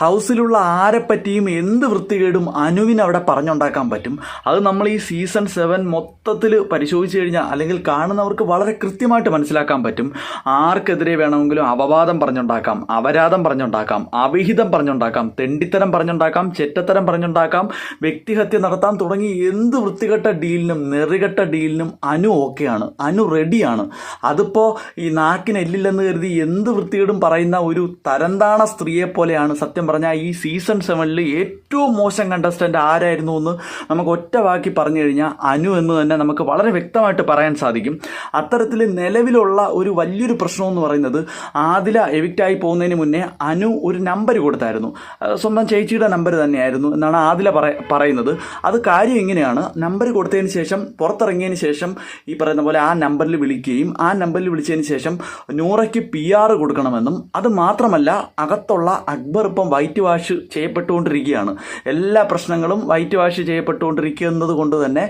ഹൗസിലുള്ള ആരെപ്പറ്റിയും എന്ത് വൃത്തികേടും അനുവിന് അവിടെ പറഞ്ഞുണ്ടാക്കാൻ പറ്റും? അത് നമ്മൾ ഈ സീസൺ സെവൻ മൊത്തത്തിൽ പരിശോധിച്ച് കഴിഞ്ഞാൽ അല്ലെങ്കിൽ കാണുന്നവർക്ക് വളരെ കൃത്യമായിട്ട് മനസ്സിലാക്കാൻ പറ്റും. ആർക്കെതിരെ വേണമെങ്കിലും അപവാദം പറഞ്ഞുണ്ടാക്കാം അപരാധം പറഞ്ഞുണ്ടാക്കാം അവിഹിതം പറഞ്ഞുണ്ടാക്കാം തെണ്ടിത്തരം പറഞ്ഞുണ്ടാക്കാം ചെറ്റത്തരം പറഞ്ഞുണ്ടാക്കാം വ്യക്തിഹത്യ നടത്താൻ തുടങ്ങി എന്ത് വൃത്തികെട്ട ഡീലിനും നെറികെട്ട ഡീലിനും അനു ഓക്കെയാണ്. അനു റെഡിയാണ്. അതിപ്പോൾ ഈ നാക്കിനെല്ലില്ലെന്ന് കരുതി എന്ത് വൃത്തികേടും പറയുന്ന ഒരു തരന്താണ സ്ത്രീയെ പോലെയാണ് സത്യം പറഞ്ഞാൽ ഈ സീസൺ സെവനിൽ ഏറ്റവും മോശം കണ്ടസ്റ്റന്റ് ആരായിരുന്നു എന്ന് നമുക്ക് ഒറ്റ വാക്കി പറഞ്ഞു കഴിഞ്ഞാൽ അനു എന്ന് തന്നെ നമുക്ക് വളരെ വ്യക്തമായിട്ട് പറയാൻ സാധിക്കും. അത്തരത്തിൽ നിലവിലുള്ള ഒരു വലിയൊരു പ്രശ്നമെന്ന് പറയുന്നത് ആദില എവിക്റ്റായി പോകുന്നതിന് മുന്നേ അനു ഒരു നമ്പർ കൊടുത്തായിരുന്നു. സ്വന്തം ചേച്ചിയുടെ നമ്പർ തന്നെയായിരുന്നു എന്നാണ് ആദില പറ പറയുന്നത്. അത് കാര്യം ഇങ്ങനെയാണ്. നമ്പർ കൊടുത്തതിന് ശേഷം പുറത്തിറങ്ങിയതിന് ശേഷം ഈ പറയുന്ന പോലെ ആ നമ്പറിൽ വിളിക്കുകയും ആ നമ്പറിൽ വിളിച്ചതിന് ശേഷം നൂറയ്ക്ക് പി ആർ കൊടുക്കണമെന്നും അത് മാത്രമല്ല അകത്തുള്ള അക്ബർ ഇപ്പം വൈറ്റ് വാഷ് ചെയ്യപ്പെട്ടുകൊണ്ടിരിക്കുകയാണ്. എല്ലാ പ്രശ്നങ്ങളും വൈറ്റ് വാഷ് ചെയ്യപ്പെട്ടുകൊണ്ടിരിക്കുന്നത് കൊണ്ട് തന്നെ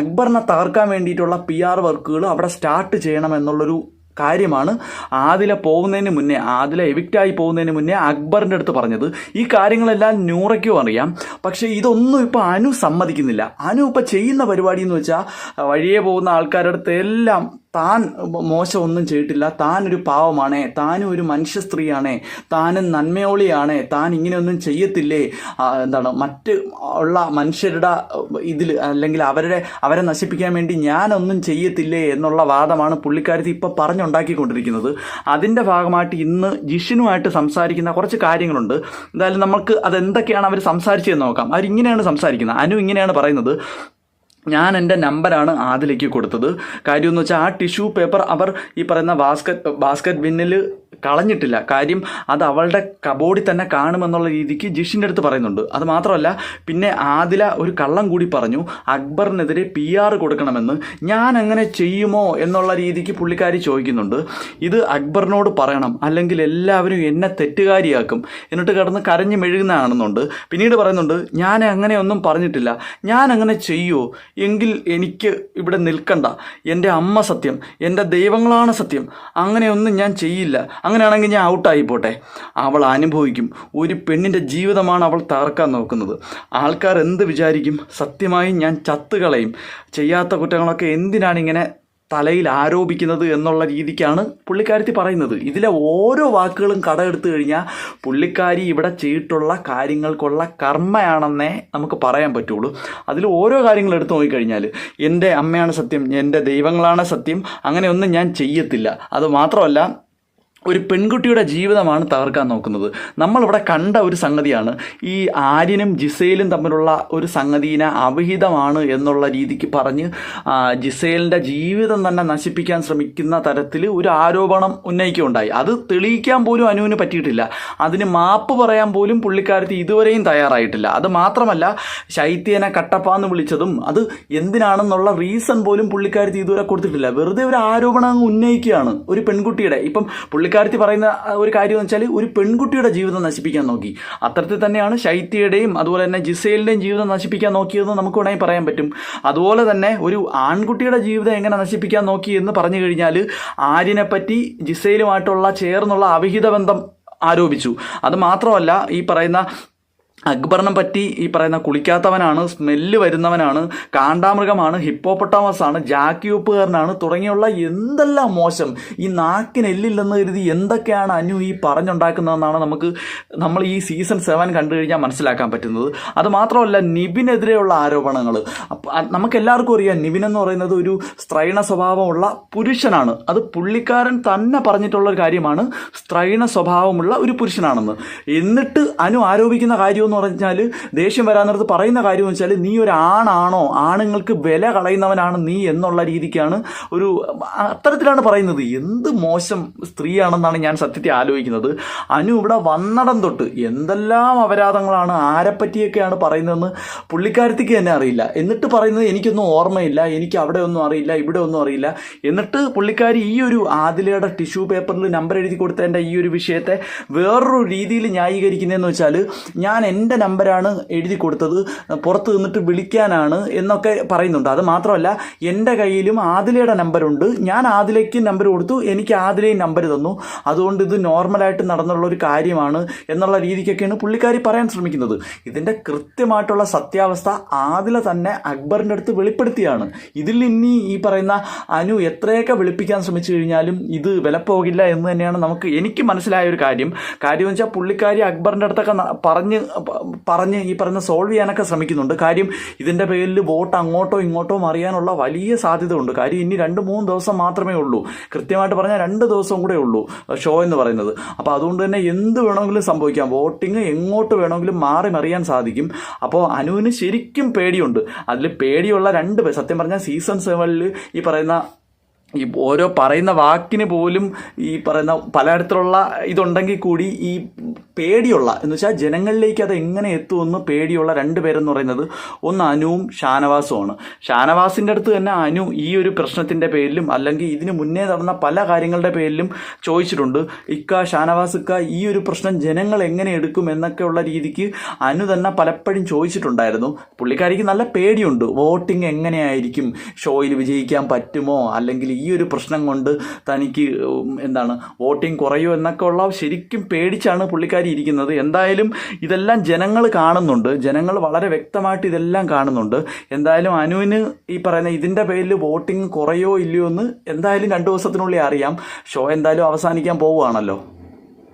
അക്ബറിനെ തകർക്കാൻ വേണ്ടിയിട്ടുള്ള പി ആർ വർക്കുകൾ അവിടെ സ്റ്റാർട്ട് ചെയ്യണം ചെയ്യണമെന്നുള്ളൊരു കാര്യമാണ് ആദില പോകുന്നതിന് മുന്നേ ആദില എവിക്റ്റായി പോകുന്നതിന് മുന്നേ അക്ബറിന്റെ അടുത്ത് പറഞ്ഞത്. ഈ കാര്യങ്ങളെല്ലാം നൂറയ്ക്കും അറിയാം. പക്ഷേ ഇതൊന്നും ഇപ്പോൾ അനു സമ്മതിക്കുന്നില്ല. അനു ഇപ്പോൾ ചെയ്യുന്ന പരിപാടി എന്ന് വെച്ചാൽ വഴിയെ പോകുന്ന ആൾക്കാരുടെ അടുത്ത് എല്ലാം താൻ മോശം ഒന്നും ചെയ്തിട്ടില്ല. താൻ ഒരു പാവമാണേ. താനും ഒരു മനുഷ്യ സ്ത്രീയാണേ താനും നന്മയോളിയാണേ. താൻ ഇങ്ങനെയൊന്നും ചെയ്യത്തില്ലേ? എന്താണ് മറ്റ് ഉള്ള മനുഷ്യരുടെ ഇതിൽ അല്ലെങ്കിൽ അവരുടെ അവരെ നശിപ്പിക്കാൻ വേണ്ടി ഞാനൊന്നും ചെയ്യത്തില്ലേ എന്നുള്ള വാദമാണ് പുള്ളിക്കാരത്തി ഇപ്പോൾ പറഞ്ഞുണ്ടാക്കിക്കൊണ്ടിരിക്കുന്നത്. അതിന്റെ ഭാഗമായിട്ട് ഇന്ന് ജിഷിനുമായിട്ട് സംസാരിക്കുന്ന കുറച്ച് കാര്യങ്ങളുണ്ട്. എന്തായാലും നമുക്ക് അതെന്തൊക്കെയാണ് അവർ സംസാരിച്ചതെന്ന് നോക്കാം. അവരിങ്ങനെയാണ് സംസാരിക്കുന്നത്. അനു ഇങ്ങനെയാണ് പറയുന്നത്. ഞാൻ എന്റെ നമ്പറാണ് ആദിലേക്ക് കൊടുത്തത്. കാര്യം എന്ന് വെച്ചാൽ ആ ടിഷ്യൂ പേപ്പർ അവർ ഈ പറയുന്ന ബാസ്ക്കറ്റ് ബാസ്ക്കറ്റ് ബിന്നിൽ കളഞ്ഞിട്ടില്ല. കാര്യം അത് അവളുടെ കബോഡി തന്നെ കാണുമെന്നുള്ള രീതിക്ക് ജിഷിന്റെ അടുത്ത് പറയുന്നുണ്ട്. അത് മാത്രമല്ല പിന്നെ ആദില ഒരു കള്ളം കൂടി പറഞ്ഞു അക്ബറിനെതിരെ പി ആർ കൊടുക്കണമെന്ന് ഞാൻ അങ്ങനെ ചെയ്യുമോ എന്നുള്ള രീതിക്ക് പുള്ളിക്കാരി ചോദിക്കുന്നുണ്ട്. ഇത് അക്ബറിനോട് പറയണം അല്ലെങ്കിൽ എല്ലാവരും എന്നെ തെറ്റുകാരിയാക്കും. എന്നിട്ട് കിടന്ന് കരഞ്ഞു മെഴുകുന്നതാണെന്നുണ്ട്. പിന്നീട് പറയുന്നുണ്ട് ഞാൻ അങ്ങനെ ഒന്നും പറഞ്ഞിട്ടില്ല. ഞാൻ അങ്ങനെ ചെയ്യുമോ എങ്കിൽ എനിക്ക് ഇവിടെ നിൽക്കണ്ട. എന്റെ അമ്മ സത്യം എന്റെ ദൈവങ്ങളാണ് സത്യം. അങ്ങനെയൊന്നും ഞാൻ ചെയ്യില്ല. അങ്ങനെയാണെങ്കിൽ ഞാൻ ഔട്ടായി പോട്ടെ. അവൾ അനുഭവിക്കും. ഒരു പെണ്ണിന്റെ ജീവിതമാണ് അവൾ തകർക്കാൻ നോക്കുന്നത്. ആൾക്കാർ എന്ത് വിചാരിക്കും? സത്യമായും ഞാൻ ചത്തുകളയും. ചെയ്യാത്ത കുറ്റങ്ങളൊക്കെ എന്തിനാണ് ഇങ്ങനെ തലയിൽ ആരോപിക്കുന്നത് എന്നുള്ള രീതിക്കാണ് പുള്ളിക്കാരത്തി പറയുന്നത്. ഇതിലെ ഓരോ വാക്കുകളും കടമെടുത്തു കഴിഞ്ഞാൽ പുള്ളിക്കാരി ഇവിടെ ചെയ്തിട്ടുള്ള കാര്യങ്ങൾക്കുള്ള കർമ്മയാണെന്നേ നമുക്ക് പറയാൻ പറ്റുള്ളൂ. അതിൽ ഓരോ കാര്യങ്ങൾ എടുത്തു നോക്കിക്കഴിഞ്ഞാൽ എന്റെ അമ്മയാണ് സത്യം എന്റെ ദൈവങ്ങളാണ് സത്യം അങ്ങനെയൊന്നും ഞാൻ ചെയ്യത്തില്ല. അത് മാത്രമല്ല ഒരു പെൺകുട്ടിയുടെ ജീവിതമാണ് തകർക്കാൻ നോക്കുന്നത്. നമ്മളിവിടെ കണ്ട ഒരു സംഗതിയാണ്. ഈ ആര്യനും ജിസേലും തമ്മിലുള്ള ഒരു സംഗതിനെ അവിഹിതമാണ് എന്നുള്ള രീതിക്ക് പറഞ്ഞ് ജിസേലിന്റെ ജീവിതം തന്നെ നശിപ്പിക്കാൻ ശ്രമിക്കുന്ന തരത്തിൽ ഒരു ആരോപണം ഉന്നയിക്കുകയുണ്ടായി. അത് തെളിയിക്കാൻ പോലും അനുവിന് പറ്റിയിട്ടില്ല. അതിന് മാപ്പ് പറയാൻ പോലും പുള്ളിക്കാരത്തി ഇതുവരെയും തയ്യാറായിട്ടില്ല. അത് മാത്രമല്ല ശൈത്യനെ കട്ടപ്പാന്ന് വിളിച്ചതും അത് എന്തിനാണെന്നുള്ള റീസൺ പോലും പുള്ളിക്കാരത്തി ഇതുവരെ കൊടുത്തിട്ടില്ല. വെറുതെ ഒരു ആരോപണം ഉന്നയിക്കുകയാണ് ഒരു പെൺകുട്ടിയുടെ. ഇപ്പം പുള്ളിക്കാരത്തി പറയുന്ന ഒരു കാര്യം എന്ന് വെച്ചാൽ ഒരു പെൺകുട്ടിയുടെ ജീവിതം നശിപ്പിക്കാൻ നോക്കി. അത്തരത്തിൽ തന്നെയാണ് ശൈത്യയുടെയും അതുപോലെ തന്നെ ജിസേലിന്റെയും ജീവിതം നശിപ്പിക്കാൻ നോക്കിയതെന്ന് നമുക്ക് വേണമെങ്കിൽ പറയാൻ പറ്റും. അതുപോലെ തന്നെ ഒരു ആൺകുട്ടിയുടെ ജീവിതം എങ്ങനെ നശിപ്പിക്കാൻ നോക്കി എന്ന് പറഞ്ഞു കഴിഞ്ഞാൽ ആര്യനെ പറ്റി ജിസേലുമായിട്ടുള്ള ചേർന്നുള്ള അവിഹിത ബന്ധം ആരോപിച്ചു. അത് മാത്രമല്ല ഈ പറയുന്ന അക്ബറിനെ പറ്റി ഈ പറയുന്ന കുളിക്കാത്തവനാണ് സ്മെല്ല് വരുന്നവനാണ് കാണ്ടാമൃഗമാണ് ഹിപ്പോപ്പൊട്ടാമസ് ആണ് ജാക്കിയൂപ്പുകാരനാണ് തുടങ്ങിയുള്ള എന്തെല്ലാം മോശം ഈ നാക്കിന് എല്ലില്ലെന്ന് കരുതി എന്തൊക്കെയാണ് അനു ഈ പറഞ്ഞുണ്ടാക്കുന്നതെന്നാണ് നമുക്ക് നമ്മൾ ഈ സീസൺ സെവൻ കണ്ടു കഴിഞ്ഞാൽ മനസ്സിലാക്കാൻ പറ്റുന്നത്. അതുമാത്രമല്ല നിബിനെതിരെയുള്ള ആരോപണങ്ങൾ. നമുക്കെല്ലാവർക്കും അറിയാം നിബിൻ എന്ന് പറയുന്നത് ഒരു സ്ത്രൈണ സ്വഭാവമുള്ള പുരുഷനാണ്. അത് പുള്ളിക്കാരൻ തന്നെ പറഞ്ഞിട്ടുള്ള ഒരു കാര്യമാണ് സ്ത്രൈണ സ്വഭാവമുള്ള ഒരു പുരുഷനാണെന്ന്. എന്നിട്ട് അനു ആരോപിക്കുന്ന കാര്യം എന്ന് പറഞ്ഞാൽ ദേഷ്യം വരാൻ പറയുന്ന കാര്യം എന്ന് വെച്ചാൽ നീ ഒരു ആണാണോ? ആണുങ്ങൾക്ക് വില കളയുന്നവനാണ് നീ എന്നുള്ള രീതിക്കാണ് ഒരു അത്തരത്തിലാണ് പറയുന്നത്. എന്ത് മോശം സ്ത്രീയാണെന്നാണ് ഞാൻ സത്യത്തെ ആലോചിക്കുന്നത്. അനു ഇവിടെ വന്നടം തൊട്ട് എന്തെല്ലാം അപരാധങ്ങളാണ് ആരെപ്പറ്റിയൊക്കെയാണ് പറയുന്നതെന്ന് പുള്ളിക്കാരത്തിക്ക് തന്നെ അറിയില്ല. എന്നിട്ട് പറയുന്നത് എനിക്കൊന്നും ഓർമ്മയില്ല എനിക്ക് അവിടെ ഒന്നും അറിയില്ല ഇവിടെ ഒന്നും അറിയില്ല. എന്നിട്ട് പുള്ളിക്കാരി ഈ ഒരു ആദിലയുടെ ടിഷ്യൂ പേപ്പറിൽ നമ്പർ എഴുതി കൊടുത്തതിന്റെ ഈ ഒരു വിഷയത്തെ വേറൊരു രീതിയിൽ ന്യായീകരിക്കുന്നതെന്ന് വെച്ചാൽ ഞാൻ എന്റെ നമ്പരാണ് എഴുതി കൊടുത്തത് പുറത്ത് നിന്നിട്ട് വിളിക്കാനാണ് എന്നൊക്കെ പറയുന്നുണ്ട്. അത് മാത്രമല്ല എന്റെ കയ്യിലും ആദിലയുടെ നമ്പറുണ്ട് ഞാൻ ആദിലയ്ക്ക് നമ്പർ കൊടുത്തു എനിക്ക് ആദിലയും നമ്പർ തന്നു. അതുകൊണ്ട് ഇത് നോർമലായിട്ട് നടന്നുള്ള ഒരു കാര്യമാണ് എന്നുള്ള രീതിക്കൊക്കെയാണ് പുള്ളിക്കാരി പറയാൻ ശ്രമിക്കുന്നത്. ഇതിന്റെ കൃത്യമായിട്ടുള്ള സത്യാവസ്ഥ ആദില തന്നെ അക്ബറിന്റെ അടുത്ത് വെളിപ്പെടുത്തിയാണ്. ഇതിൽ ഇനി ഈ പറയുന്ന അനു എത്രയൊക്കെ വെളുപ്പിക്കാൻ ശ്രമിച്ചു കഴിഞ്ഞാലും ഇത് വിലപ്പോകില്ല എന്ന് തന്നെയാണ് നമുക്ക് എനിക്ക് മനസ്സിലായ ഒരു കാര്യം. കാര്യം വെച്ചാൽ പുള്ളിക്കാരി അക്ബറിന്റെ അടുത്തൊക്കെ പറഞ്ഞ് പറഞ്ഞ് ഈ പറയുന്ന സോൾവ് ചെയ്യാനൊക്കെ ശ്രമിക്കുന്നുണ്ട്. കാര്യം ഇതിന്റെ പേരിൽ വോട്ട് അങ്ങോട്ടോ ഇങ്ങോട്ടോ മറിയാനുള്ള വലിയ സാധ്യത ഉണ്ട് കാര്യം ഇനി രണ്ട് മൂന്ന് ദിവസം മാത്രമേ ഉള്ളൂ. കൃത്യമായിട്ട് പറഞ്ഞാൽ രണ്ട് ദിവസം കൂടെ ഉള്ളൂ ഷോ എന്ന് പറയുന്നത്. അപ്പോൾ അതുകൊണ്ട് തന്നെ എന്ത് വേണമെങ്കിലും സംഭവിക്കാം. വോട്ടിംഗ് എങ്ങോട്ട് വേണമെങ്കിലും മാറി മറിയാൻ സാധിക്കും. അപ്പോൾ അനുവിന് ശരിക്കും പേടിയുണ്ട്. അതിൽ പേടിയുള്ള രണ്ട് സത്യം പറഞ്ഞാൽ സീസൺ സെവനിൽ ഈ പറയുന്ന ഈ ഓരോ പറയുന്ന വാക്കിന് പോലും ഈ പറയുന്ന പലയിടത്തിലുള്ള ഇതുണ്ടെങ്കിൽ കൂടി ഈ പേടിയുള്ള എന്ന് വെച്ചാൽ ജനങ്ങളിലേക്ക് അത് എങ്ങനെ എത്തുമെന്ന് പേടിയുള്ള രണ്ട് പേരെന്ന് പറയുന്നത് ഒന്ന് അനുവും ഷാനവാസുമാണ്. ഷാനവാസിന്റെ അടുത്ത് തന്നെ അനു ഈ ഒരു പ്രശ്നത്തിന്റെ പേരിലും അല്ലെങ്കിൽ ഇതിന് മുന്നേ നടന്ന പല കാര്യങ്ങളുടെ പേരിലും ചോദിച്ചിട്ടുണ്ട്. ഇക്ക ഷാനവാസ് ഇക്ക ഈ ഒരു പ്രശ്നം ജനങ്ങൾ എങ്ങനെ എടുക്കും എന്നൊക്കെയുള്ള രീതിക്ക് അനു തന്നെ പലപ്പോഴും ചോദിച്ചിട്ടുണ്ടായിരുന്നു. പുള്ളിക്കാരിക്ക് നല്ല പേടിയുണ്ട്. വോട്ടിംഗ് എങ്ങനെയായിരിക്കും? ഷോയിൽ വിജയിക്കാൻ പറ്റുമോ? അല്ലെങ്കിൽ ഈ ഒരു പ്രശ്നം കൊണ്ട് തനിക്ക് എന്താണ് വോട്ടിംഗ് കുറയോ എന്നൊക്കെ ഉള്ള ശരിക്കും പേടിച്ചാണ് പുള്ളിക്കാരി ഇരിക്കുന്നത്. എന്തായാലും ഇതെല്ലാം ജനങ്ങൾ കാണുന്നുണ്ട്. ജനങ്ങൾ വളരെ വ്യക്തമായിട്ട് ഇതെല്ലാം കാണുന്നുണ്ട്. എന്തായാലും അനുവിന് ഈ പറയുന്ന ഇതിന്റെ പേരിൽ വോട്ടിംഗ് കുറയോ ഇല്ലയോ എന്ന് എന്തായാലും രണ്ട് ദിവസത്തിനുള്ളിൽ അറിയാം. ഷോ എന്തായാലും അവസാനിക്കാൻ പോവുകയാണല്ലോ.